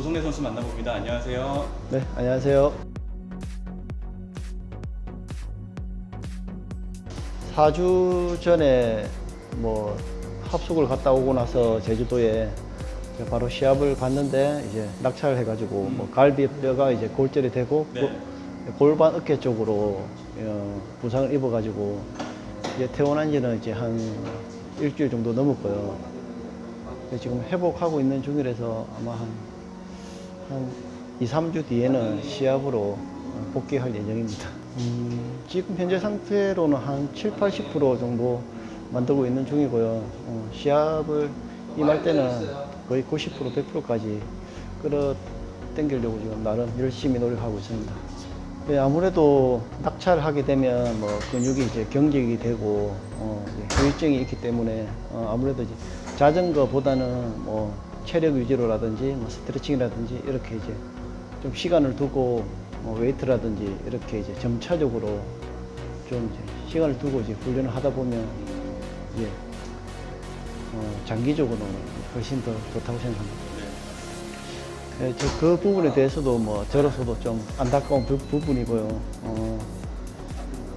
조성래 선수 만나봅니다. 안녕하세요. 네, 안녕하세요. 4주 전에 뭐 합숙을 갔다 오고 나서 제주도에 바로 시합을 갔는데 이제 낙차를 해가지고 뭐 갈비뼈가 이제 골절이 되고 네. 고- 골반 어깨 쪽으로 어, 부상을 입어가지고 이제 퇴원한 지는 이제 한 일주일 정도 넘었고요. 지금 회복하고 있는 중이라서 아마 한, 한 2, 3주 뒤에는 시합으로 어, 복귀할 예정입니다. 음, 지금 현재 상태로는 한 7, 80% 정도 만들고 있는 중이고요. 어, 시합을 임할 때는 거의 90%, 100%까지 끌어 당기려고 지금 나름 열심히 노력하고 있습니다. 네, 아무래도 낙차를 하게 되면 뭐 근육이 이제 경직이 되고 어, 후유증이 있기 때문에 어, 아무래도 이제 자전거보다는 뭐 체력 유지로라든지 뭐 스트레칭이라든지 이렇게 이제 좀 시간을 두고 뭐 웨이트라든지 이렇게 이제 점차적으로 좀 이제 시간을 두고 이제 훈련을 하다 보면 이제 어, 장기적으로는 훨씬 더 좋다고 생각합니다. 네, 저그 부분에 대해서도 뭐 저로서도 좀 안타까운 부, 부분이고요. 어,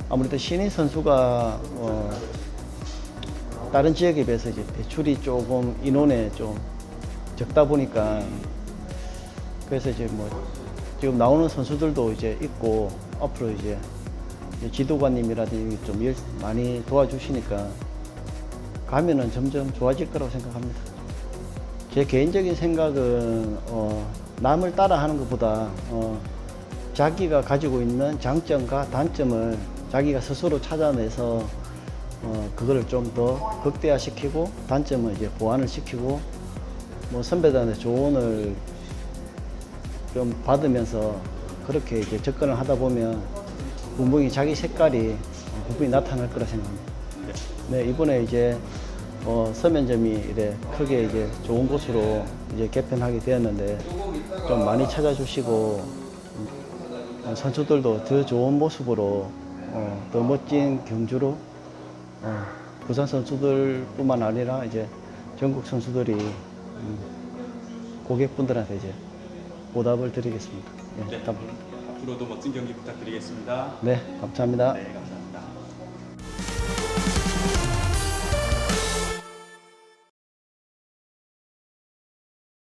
아무래도 신인 선수가 어, 다른 지역에 비해서 이제 배출이 조금 인원에 좀 적다 보니까 그래서 이제 뭐 지금 나오는 선수들도 이제 있고 앞으로 이제 지도관님이라든지 좀 일- 많이 도와주시니까 가면은 점점 좋아질 거라고 생각합니다. 제 개인적인 생각은 어, 남을 따라하는 것보다 어, 자기가 가지고 있는 장점과 단점을 자기가 스스로 찾아내서 어, 그거를 좀 더 극대화시키고 단점을 이제 보완을 시키고 뭐 선배들한테 조언을 좀 받으면서 그렇게 이제 접근을 하다 보면 분명히 자기 색깔이 어, 분명히 나타날 거라 생각합니다. 네, 이번에 이제 어, 서면점이 이래 크게 이제 좋은 곳으로 이제 개편하게 되었는데 좀 많이 찾아주시고 음, 선수들도 더 좋은 모습으로 어, 더 멋진 경주로 어, 부산 선수들뿐만 아니라 이제 전국 선수들이 음, 고객분들한테 이제 보답을 드리겠습니다. 네, 네. 감- 앞으로도 멋진 경기 부탁드리겠습니다. 네, 감사합니다. 네, 감사합니다.